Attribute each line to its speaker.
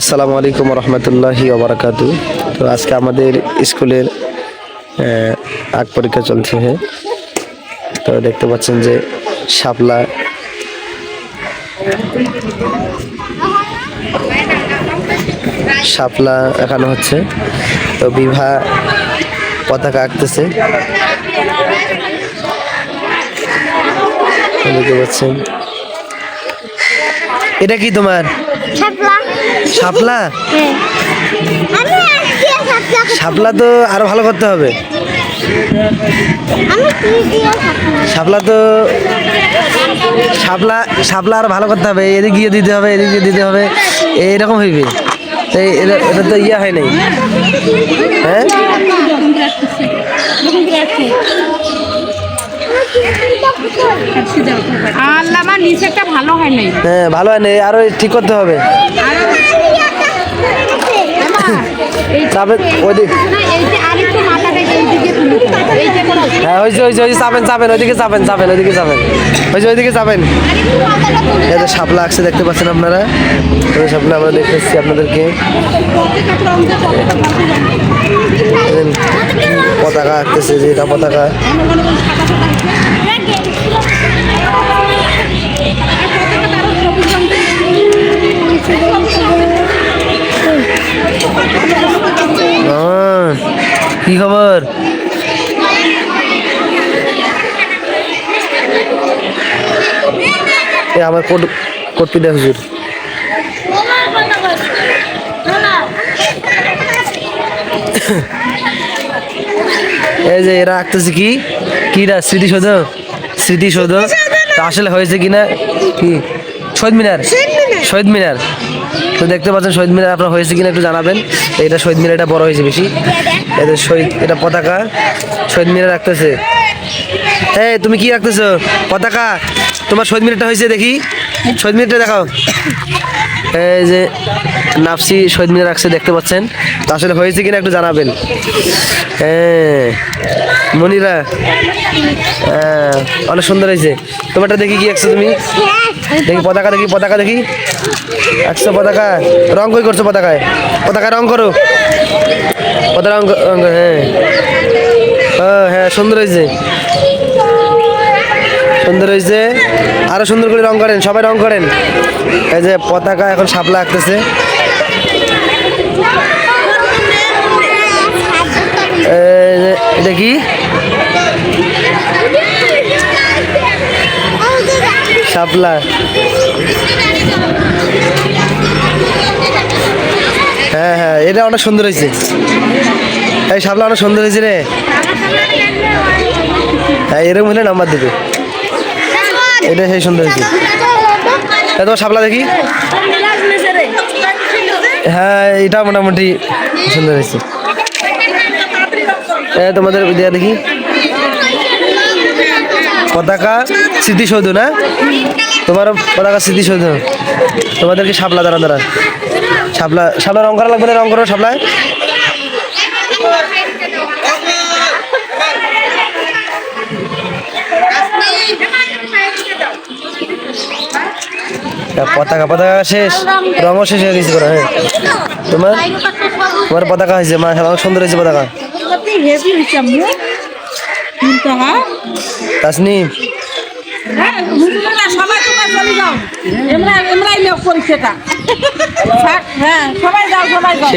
Speaker 1: আসসালামু আলাইকুম রহমতুল্লাহি ওবরাকাতু তো আজকে আমাদের স্কুলের আগ পরীক্ষা চলছে। তো দেখতে পাচ্ছেন যে শাপলা শাপলা এখানে হচ্ছে। তো বিভা পতাকা আঁকতেছে। দেখতে পাচ্ছেন। এটা কি তোমার?
Speaker 2: শাপলা।
Speaker 1: শাপলা?
Speaker 2: শাপলা
Speaker 1: তো আরও ভালো করতে হবে।
Speaker 2: শাপলা
Speaker 1: তো শাপলা শাপলা আরও ভালো করতে হবে। এদিক গিয়ে দিতে হবে, এদিক দিয়ে দিতে হবে। এইরকম হইবে। এটা তো ইয়ে হয় নাই। হ্যাঁ?
Speaker 3: আল্লাহ আমার নিচেরটা ভালো হয় নাই।
Speaker 1: হ্যাঁ ভালো হয় নাই আরও ঠিক করতে হবে। চাপেন ওইদিক।
Speaker 3: না এই যে। এই যে
Speaker 1: হ্যাঁ হয়েছে চাপেন চাপেন ওইদিকে চাপেন চাপেন ওইদিকে চাপেন। ওইদিকে চাপেন। এই যে শাপলা আসছে দেখতে পাচ্ছেন আপনারা? এই শাপলা আমরা দেখতেছি আপনাদেরকে। পতাকা আঁকতেছে যে এটা পতাকা। কি খবর? এ আমার কোট কোট পিদা হুজুর। এই যে এরা আঁকতেছে কি? কিরা? স্মৃতিসৌধ? স্মৃতিসৌধ? আসলে হয়েছে কিনা? কি? শহীদ মিনার। শহীদ মিনার। তো দেখতে পাচ্ছেন শহীদ মিনার আপনার হয়েছে কিনা একটু জানাবেন। এটা শহীদ মিনার এটা বড় হয়েছে বেশি। এটা শহীদ, এটা পতাকা। শহীদ মিনার রাখতেছে। এই, তুমি কি রাখতেছো? পতাকা। তোমার শহীদ মিনারটা হয়েছে দেখি। শহীদ মিনারটা দেখাও। এই যে নাফসি শহীদ মিনার রাখছে, দেখতে পাচ্ছেন। তো আসলে হয়েছে কিনা একটু জানাবেন। হ্যাঁ মনিরা। হ্যাঁ অনেক সুন্দর হয়েছে। তোমারটা দেখি কি আঁকছো তুমি? দেখি পতাকা দেখি পতাকা, দেখি। একশো পতাকা। রং কই করছ পতাকায়? পতাকা রং করো। পতাকা রং রং হ্যাঁ। হ্যাঁ সুন্দর হয়েছে। সুন্দর হয়েছে। আরও সুন্দর করে রং করেন, সবাই রং করেন। এই যে পতাকা এখন সাপলা আঁকতেছে। শাপলা। হ্যাঁ হ্যাঁ এটা অনেক সুন্দর হয়েছে। এই শাপলা অনেক সুন্দর হয়েছে রে। হ্যাঁ এরকম হলে নাম্বার দেবে। এটা সেই সুন্দর হয়েছে। এই তোমার শাপলা দেখি? হ্যাঁ এটা মোটামুটি সুন্দর হয়েছে। এ, তোমাদের দেখি। পতাকা স্মৃতিসৌধ না? তোমার পতাকা স্মৃতিসৌধ তোমাদেরকে শাপলা দাঁড়া দাঁড়া। শাপলা শাপলা রং করা লাগবে না, রং করো শাপলায় পতাকা পতাকা শেষ। রঙও শেষ হয়ে গেছে হ্যাঁ। তোমার? তোমার পতাকা হয়েছে মা সুন্দর হয়েছে পতাকা।
Speaker 3: কিন্তু হ্যাঁ?
Speaker 1: তাসনিম।
Speaker 3: হ্যাঁ, সবাই তোমরা চলে যাও। এমরা এমরাই লোক পরীক্ষাটা হ্যাঁ সবাই যাও সবাই যাও।